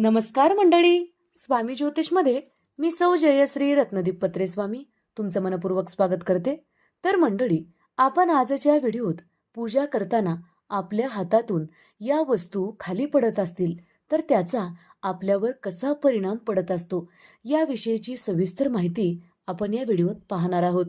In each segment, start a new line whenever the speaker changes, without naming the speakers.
नमस्कार मंडळी. स्वामी ज्योतिषमध्ये मी सौ जयश्री रत्नदीप पत्रे स्वामी तुमचं मनपूर्वक स्वागत करते. तर मंडळी आपण आजच्या व्हिडिओत पूजा करताना आपल्या हातातून या वस्तू खाली पडत असतील तर त्याचा आपल्यावर कसा परिणाम पडत असतो याविषयीची सविस्तर माहिती आपण या व्हिडिओत पाहणार आहोत.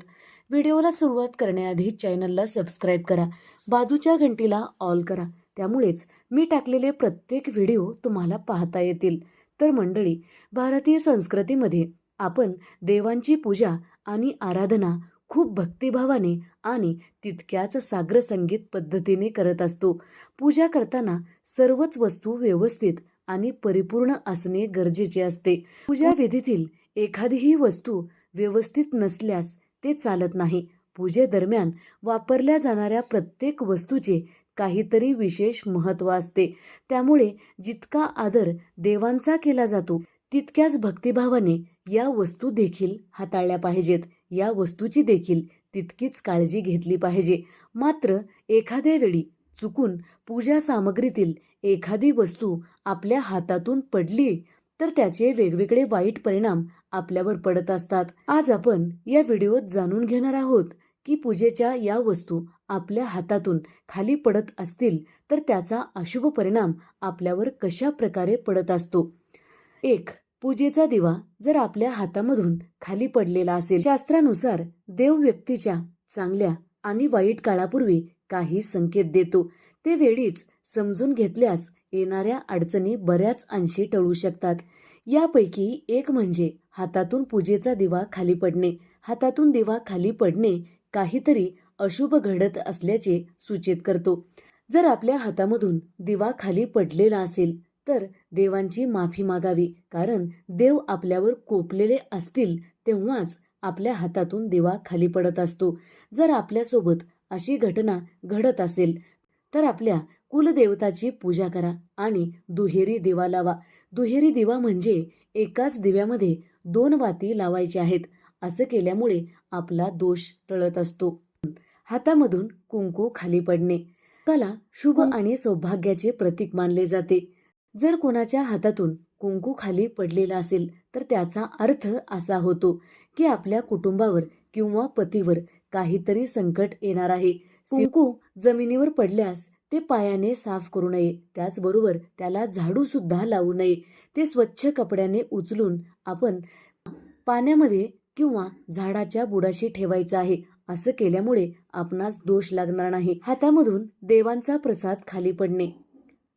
व्हिडिओला सुरुवात करण्याआधी चॅनलला सबस्क्राईब करा. बाजूच्या घंटीला ऑल करा. त्यामुळेच मी टाकलेले प्रत्येक व्हिडिओ तुम्हाला पाहता येतील. तर मंडळी भारतीय संस्कृतीमध्ये आपण देवांची पूजा आणि आराधना खूप भक्तिभावाने आणि तितक्याच सागर संगीत पद्धतीने करत असतो. पूजा करताना सर्वच वस्तू व्यवस्थित आणि परिपूर्ण असणे गरजेचे असते. पूजा विधीतील एखादीही वस्तू व्यवस्थित नसल्यास ते चालत नाही. पूजेदरम्यान वापरल्या जाणाऱ्या प्रत्येक वस्तूचे काहीतरी विशेष महत्त्व असते. त्यामुळे जितका आदर देवांचा केला जातो तितक्याच भक्तिभावाने या वस्तू देखील हाताळल्या पाहिजेत. या वस्तूची देखील तितकीच काळजी घेतली पाहिजे. मात्र एखाद्या वेळी चुकून पूजा सामग्रीतील एखादी वस्तू आपल्या हातातून पडली तर त्याचे वेगवेगळे वाईट परिणाम आपल्यावर पडत असतात. आज आपण या व्हिडिओत जाणून घेणार आहोत की पूजेच्या या वस्तू आपल्या हातातून खाली पडत असतील तर त्याचा अशुभ परिणाम आपल्यावर कशा प्रकारे पडत असतो? एक पूजेचा दिवा जर आपल्या हातामधून खाली पडलेला असेल शास्त्रानुसार देव व्यक्तीच्या चांगल्या आणि वाईट काळापूर्वी काही संकेत देतो. ते वेळीच समजून घेतल्यास येणाऱ्या अडचणी बऱ्याच अंशी टळू शकतात. यापैकी एक म्हणजे हातातून पूजेचा दिवा खाली पडणे. हातातून दिवा खाली पडणे काहीतरी अशुभ घडत असल्याचे सूचित करतो. जर आपल्या हातामधून दिवा खाली पडलेला असेल तर देवांची माफी मागावी कारण देव आपल्यावर कोपलेले असतील तेव्हाच आपल्या हातातून दिवा खाली पडत असतो. जर आपल्यासोबत अशी घटना घडत असेल तर आपल्या कुलदेवताची पूजा करा आणि दुहेरी दिवा लावा. दुहेरी दिवा म्हणजे एकाच दिव्यामध्ये दोन वाती लावायच्या आहेत. असं केल्यामुळे आपला दोष टळत असतो. हातामधून कुंकू खाली पडणे. कला शुभ आणि सौभाग्याचे प्रतीक मानले जाते. जर कोणाच्या हातातून कुंकू खाली पडलेला असेल तर त्याचा अर्थ असा होतो की आपल्या कुटुंबावर किंवा पतीवर काहीतरी संकट येणार आहे. कुंकू जमिनीवर पडल्यास ते पायाने साफ करू नये. त्याचबरोबर त्याला झाडू सुद्धा लावू नये. ते स्वच्छ कपड्याने उचलून आपण पाण्यामध्ये किंवा झाडाच्या बुडाशी ठेवायचं आहे असं केल्यामुळे आपणास दोष लागणार नाही. हातामधून देवांचा प्रसाद खाली पडणे.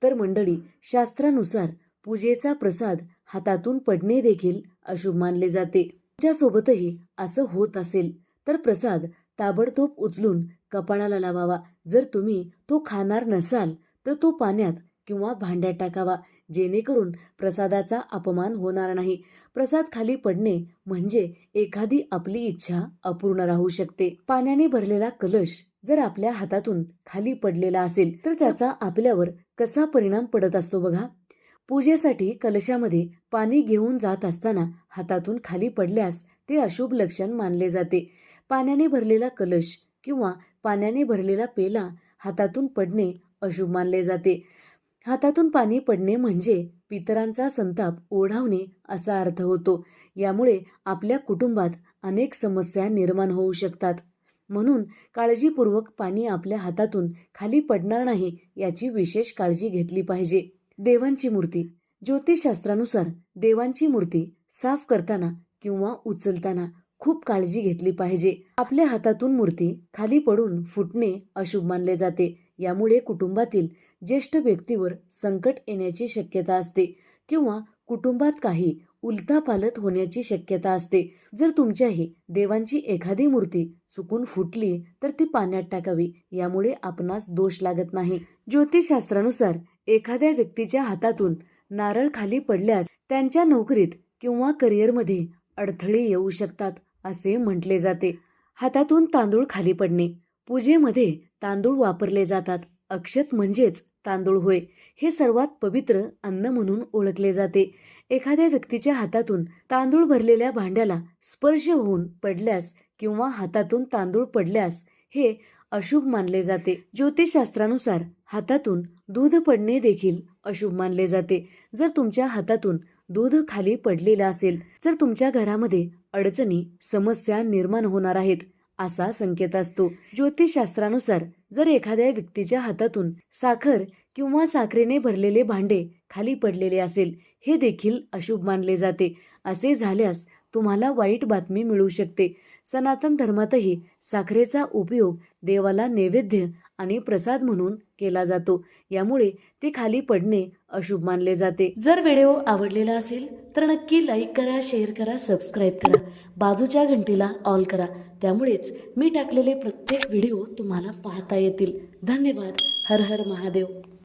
तर मंडळी शास्त्रानुसार पूजेचा प्रसाद हातातून पडणे देखील अशुभ मानले जाते. ज्यासोबतही असं होत असेल तर प्रसाद ताबडतोब उचलून कपाळाला लावावा. जर तुम्ही तो खाणार नसाल तर तो पाण्यात किंवा भांड्यात टाकावा जेणेकरून प्रसादाचा अपमान होणार नाही. प्रसाद खाली पडणे म्हणजे एखादी आपली इच्छा अपूर्ण राहू शकते. पाण्याने भरलेला कलश जर आपल्या हातातून खाली पडलेला असेल तर त्याचा आपल्यावर कसा परिणाम पडत असतो बघा? पूजेसाठी कलशामध्ये पाणी घेऊन जात असताना हातातून खाली पडल्यास ते अशुभ लक्षण मानले जाते. पाण्याने भरलेला कलश किंवा पाण्याने भरलेला पेला हातातून पडणे अशुभ मानले जाते. हातातून पाणी पडणे म्हणजे पितरांचा संताप ओढावणे असा अर्थ होतो. यामुळे आपल्या कुटुंबात अनेक समस्या निर्माण होऊ शकतात. म्हणून काळजीपूर्वक पाणी आपल्या हातातून खाली पडणार नाही याची विशेष काळजी घेतली पाहिजे. देवांची मूर्ती. ज्योतिषशास्त्रानुसार देवांची मूर्ती साफ करताना किंवा उचलताना खूप काळजी घेतली पाहिजे. आपल्या हातातून मूर्ती खाली पडून फुटणे अशुभ मानले जाते. यामुळे कुटुंबातील ज्येष्ठ व्यक्तीवर संकट येण्याची शक्यता असते किंवा कुटुंबात काही उलथापालत होण्याची शक्यता असते. जर तुमच्याही देवांची एखादी मूर्ती चुकून फुटली तर ती पाण्यात टाकावी. यामुळे आपणास दोष लागत नाही. ज्योतिषशास्त्रानुसार एखाद्या व्यक्तीच्या हातातून नारळ खाली पडल्यास त्यांच्या नोकरीत किंवा करिअरमध्ये अडथळे येऊ शकतात असे म्हटले जाते. हातातून तांदूळ खाली पडणे पूजेमध्ये तांदूळ वापरले जातात. अक्षत म्हणजेच तांदूळ होय. हे सर्वात पवित्र अन्न म्हणून ओळखले जाते. एखाद्या व्यक्तीच्या हातातून तांदूळ भरलेल्या भांड्याला स्पर्श होऊन पडल्यास किंवा हातातून तांदूळ पडल्यास हे अशुभ मानले जाते. ज्योतिषशास्त्रानुसार हातातून दूध पडणे देखील अशुभ मानले जाते. जर तुमच्या हातातून दूध खाली पडलेलं असेल तर तुमच्या घरामध्ये अडचणी समस्या निर्माण होणार आहेत. असा संकेत असतो. ज्योतिषशास्त्रानुसार जर एखाद्या व्यक्तीच्या हातातून साखर किंवा साखरेने भरलेले भांडे खाली पडलेले असेल हे देखील अशुभ मानले जाते. असे झाल्यास तुम्हाला वाईट बातमी मिळू शकते. सनातन धर्मातही साखरेचा उपयोग देवाला नैवेद्य आणि प्रसाद म्हणून केला जातो. यामुळे ते खाली पडणे अशुभ मानले जाते. जर व्हिडिओ आवडलेला असेल तर नक्की लाईक करा शेअर करा सबस्क्राईब करा. बाजूच्या घंटीला ऑल करा. त्यामुळेच मी टाकलेले प्रत्येक व्हिडिओ तुम्हाला पाहता येतील. धन्यवाद. हर हर महादेव.